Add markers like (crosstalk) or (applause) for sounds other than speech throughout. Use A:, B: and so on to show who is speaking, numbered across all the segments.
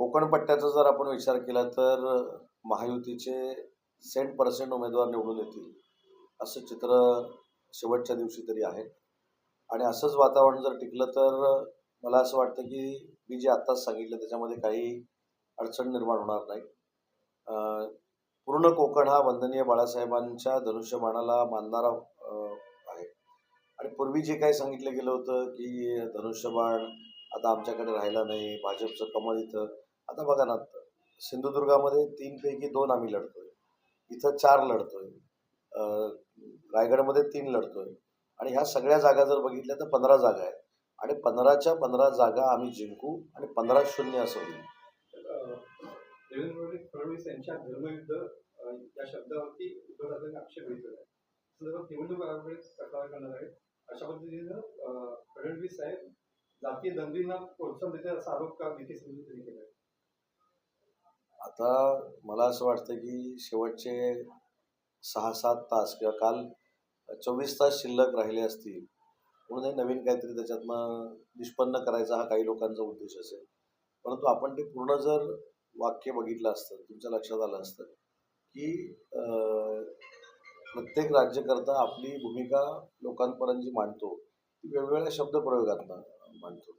A: कोकण पट्ट्याचा जर आपण विचार केला तर महायुतीचे सेंट पर्सेंट उमेदवार निवडून येतील असं चित्र शेवटच्या दिवशी तरी आहे. आणि असंच वातावरण जर टिकलं तर मला असं वाटतं की मी जे आत्ताच सांगितलं त्याच्यामध्ये काही अडचण निर्माण होणार नाही. पूर्ण कोकण हा वंदनीय बाळासाहेबांच्या धनुष्यबाणाला मानणारा आहे. आणि पूर्वी जे काही सांगितलं गेलं होतं की धनुष्यबाण आता आमच्याकडे राहिला नाही भाजपचं कमळ इथं. आता बघा ना सिंधुदुर्गामध्ये तीनपैकी दोन आम्ही लढतोय. इथं चार लढतोय. आहे रायगडमध्ये तीन लढतोय. आणि ह्या सगळ्या जागा जर बघितल्या तर पंधरा जागा आहेत. आणि पंधराच्या पंधरा जागा आम्ही जिंकू आणि पंधरा शून्य असं होईल.
B: देवेंद्र फडणवीस यांच्या धर्मयुद्ध या शब्दावरती उद्धव ठाकरेंनी आक्षेप घेतलेला आहे. निवडणूक आयोगाकडे तक्रार करणार आहे अशा पद्धतीनं फडणवीस साहेब जातीय दंगलींना प्रोत्साहन देते असा आरोप का विखे सिंधू केला
A: आता मला असं वाटतं की शेवटचे सहा सात तास किंवा काल चोवीस तास शिल्लक राहिले असतील म्हणून हे नवीन काहीतरी त्याच्यातनं निष्पन्न करायचा हा काही लोकांचा उद्देश असेल. परंतु आपण ते पूर्ण जर वाक्य बघितलं असतं तुमच्या लक्षात आलं असतं की प्रत्येक राज्यकर्ता आपली भूमिका लोकांपर्यंत जी मांडतो ती वेगवेगळ्या शब्दप्रयोगातनं मांडतो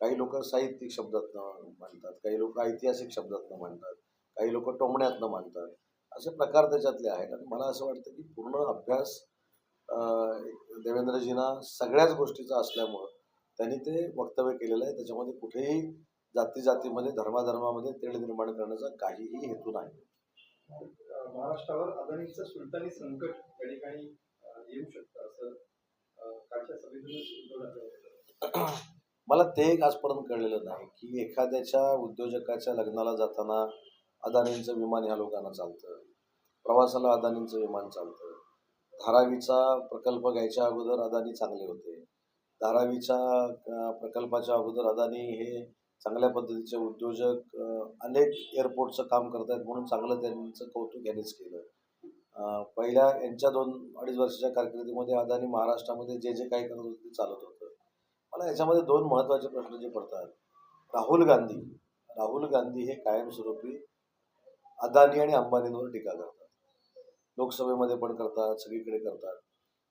A: काही लोक साहित्यिक शब्दातनं मांडतात काही लोक ऐतिहासिक शब्दातनं मांडतात काही लोक टोमण्यातनं मांडतात असे प्रकार त्याच्यातले आहेत आणि मला असं वाटतं की पूर्ण अभ्यास देवेंद्रजींना सगळ्याच गोष्टीचा असल्यामुळं त्यांनी ते वक्तव्य केलेलं आहे. त्याच्यामध्ये कुठेही जाती जातीमध्ये धर्माधर्मामध्ये तेढ निर्माण करण्याचा काहीही हेतू नाही.
B: महाराष्ट्रावर अदानीचं सुलतानी संकट या ठिकाणी येऊ शकतं असं कालच्या. (clears throat)
A: मला ते एक आजपर्यंत कळलेलं नाही की एखाद्याच्या उद्योजकाच्या लग्नाला जाताना अदानींचं विमान ह्या लोकांना चालतं. प्रवासाला अदानींचं विमान चालतं. धारावीचा प्रकल्प घ्यायच्या अगोदर अदानी चांगले होते. धारावीच्या प्रकल्पाच्या अगोदर अदानी हे चांगल्या पद्धतीचे उद्योजक अनेक एअरपोर्टचं काम करत आहेत म्हणून चांगलं त्यांचं कौतुक यांनीच केलं. पहिल्या यांच्या दोन अडीच वर्षाच्या कारकिर्दीमध्ये अदानी महाराष्ट्रामध्ये जे जे काही करत होते ते चालत होतं. मला याच्यामध्ये दोन महत्त्वाचे प्रश्न जे पडतात. राहुल गांधी. राहुल गांधी हे कायमस्वरूपी अदानी आणि अंबानींवर टीका करतात. लोकसभेमध्ये पण करतात सगळीकडे करतात.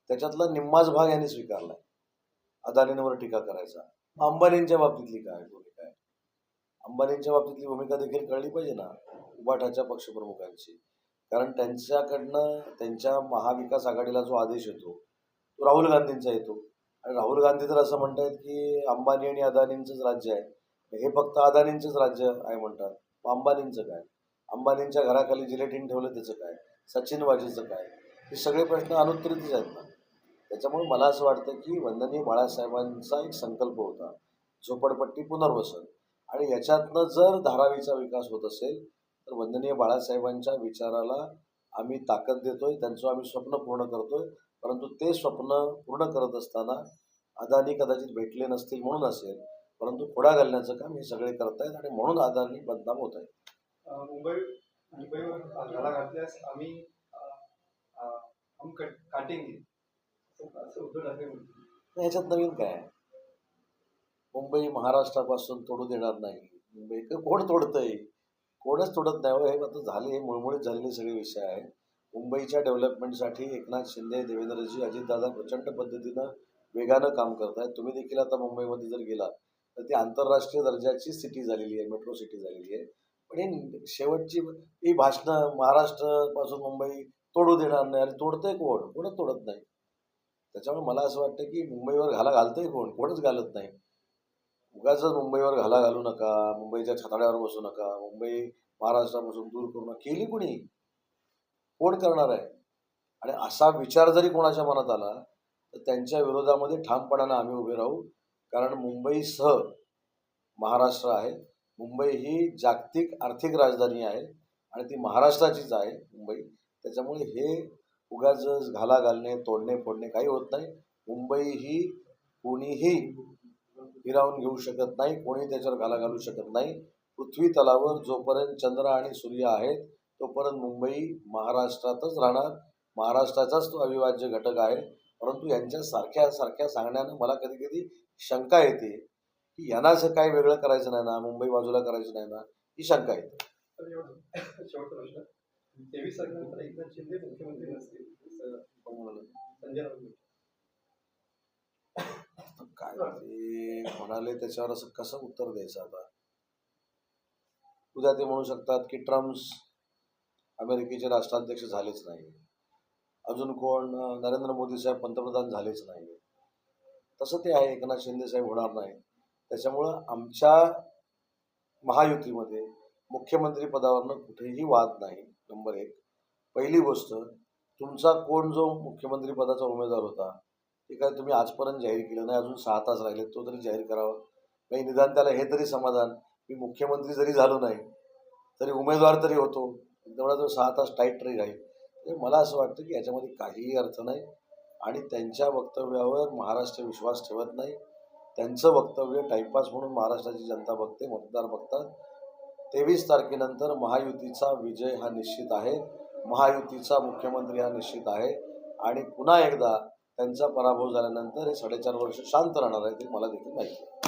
A: त्याच्यातला निम्माच भाग यांनी स्वीकारला अदानींवर टीका करायचा. अंबानींच्या बाबतीतली काय भूमिका आहे? अंबानींच्या बाबतीतली भूमिका देखील कळली पाहिजे ना? उबाठाच्या पक्षप्रमुखांची. कारण त्यांच्याकडनं त्यांच्या महाविकास आघाडीला जो आदेश येतो तो राहुल गांधींचा येतो. राहुल गांधी तर असं म्हणतायत की अंबानी आणि अदानींचंच राज्य आहे. हे फक्त अदानींचंच राज्य आहे म्हणतात. अंबानींचं काय? अंबानींच्या घराखाली जिलेटिन ठेवलं त्याचं काय? सचिन वाजीचं काय? हे सगळे प्रश्न अनुत्तरितच आहेत ना. त्याच्यामुळे मला असं वाटतं की वंदनीय बाळासाहेबांचा एक संकल्प होता. झोपडपट्टी पुनर्वसन. आणि याच्यातनं जर धारावीचा विकास होत असेल तर वंदनीय बाळासाहेबांच्या विचाराला आम्ही ताकद देतोय त्यांचं आम्ही स्वप्न पूर्ण करतोय. परंतु ते स्वप्न पूर्ण करत असताना अदानी कदाचित भेटले नसतील म्हणून असेल परंतु खोडा घालण्याचं काम हे सगळे करतायत आणि म्हणून अदानी बदनाम होत आहे.
B: अं, मुंबई मुंबईवर घाला घातल्यास आम्ही अं, अं, हम कट काटेंगे. असं असं उद्धव ठाकरे म्हणतात
A: याच्यात नवीन काय? आहे? मुंबई महाराष्ट्रापासून तोडू देणार नाही. मुंबई क- कोण तोडतंय? कोणच तोडत नाही हो. हे आता झाले हे मुळमुळीत झालेले सगळे विषय आहे मुंबईच्या डेव्हलपमेंटसाठी एकनाथ शिंदे देवेंद्रजी अजितदादा प्रचंड पद्धतीनं वेगानं काम करत आहेत तुम्ही देखील आता मुंबईमध्ये जर गेला तर ती आंतरराष्ट्रीय दर्जाची सिटी झालेली आहे मेट्रो सिटी झालेली आहे. पण ही शेवटची ही भाषणं महाराष्ट्रापासून मुंबई तोडू देणार नाही आणि तोडतंय कोण? कोणच तोडत नाही. त्याच्यामुळे मला असं वाटतं की मुंबईवर घाला घालतंय कोण? कोणच घालत नाही. उगाच मुंबईवर घाला घालू नका मुंबईच्या छताड्यावर बसू नका मुंबई महाराष्ट्रापासून दूर करू नका. केली कुणी? कोण करणार आहे? आणि असा विचार जरी कोणाच्या मनात आला तर त्यांच्या विरोधामध्ये ठामपणानं आम्ही उभे राहू. कारण मुंबईसह महाराष्ट्र आहे. मुंबई ही जागतिक आर्थिक राजधानी आहे आणि ती महाराष्ट्राचीच आहे मुंबई. त्याच्यामुळे हे उगाच घाला घालणे तोडणे फोडणे काही होत नाही. मुंबई ही कोणीही हिरावून घेऊ शकत नाही कोणी त्याच्यावर घाला घालू शकत नाही. पृथ्वी तलावर जोपर्यंत चंद्र आणि सूर्य आहेत तोपर्यंत मुंबई महाराष्ट्रातच राहणार. महाराष्ट्राचाच तो अविभाज्य घटक आहे. परंतु यांच्या सारख्या सारख्या सांगण्यानं मला कधी कधी शंका येते की यांना असं काही वेगळं करायचं नाही ना मुंबई बाजूला करायचं नाही ना ही शंका येते. काय ते म्हणाले त्याच्यावर असं कसं उत्तर द्यायचं आता? उद्या ते म्हणू शकतात की ट्रम्प्स अमेरिकेचे राष्ट्राध्यक्ष झालेच नाही. अजून कोण नरेंद्र मोदी साहेब पंतप्रधान झालेच नाही. तसं ते आहे एकनाथ शिंदे साहेब होणार नाही. त्याच्यामुळं आमच्या महायुतीमध्ये मुख्यमंत्री पदावरनं कुठेही वाद नाही नंबर एक. पहिली गोष्ट तुमचा कोण जो मुख्यमंत्री पदाचा उमेदवार होता ते काय तुम्ही आजपर्यंत जाहीर केलं नाही? अजून सहा तास राहिले तो तरी जाहीर करावा. काही निदान त्याला हे तरी समाधान मी मुख्यमंत्री जरी झालो नाही तरी उमेदवार तरी होतो. तेवढा सहा तास टाईट ट्रेक राहील. म्हणजे मला असं वाटतं की याच्यामध्ये काहीही अर्थ नाही आणि त्यांच्या वक्तव्यावर महाराष्ट्र विश्वास ठेवत नाही. त्यांचं वक्तव्य टाईमपास म्हणून महाराष्ट्राची जनता बघते मतदार बघतात. तेवीस तारखेनंतर महायुतीचा विजय हा निश्चित आहे. महायुतीचा मुख्यमंत्री हा निश्चित आहे. आणि पुन्हा एकदा त्यांचा पराभव झाल्यानंतर हे साडेचार वर्ष शांत राहणार आहे ते मला देखील माहिती आहे.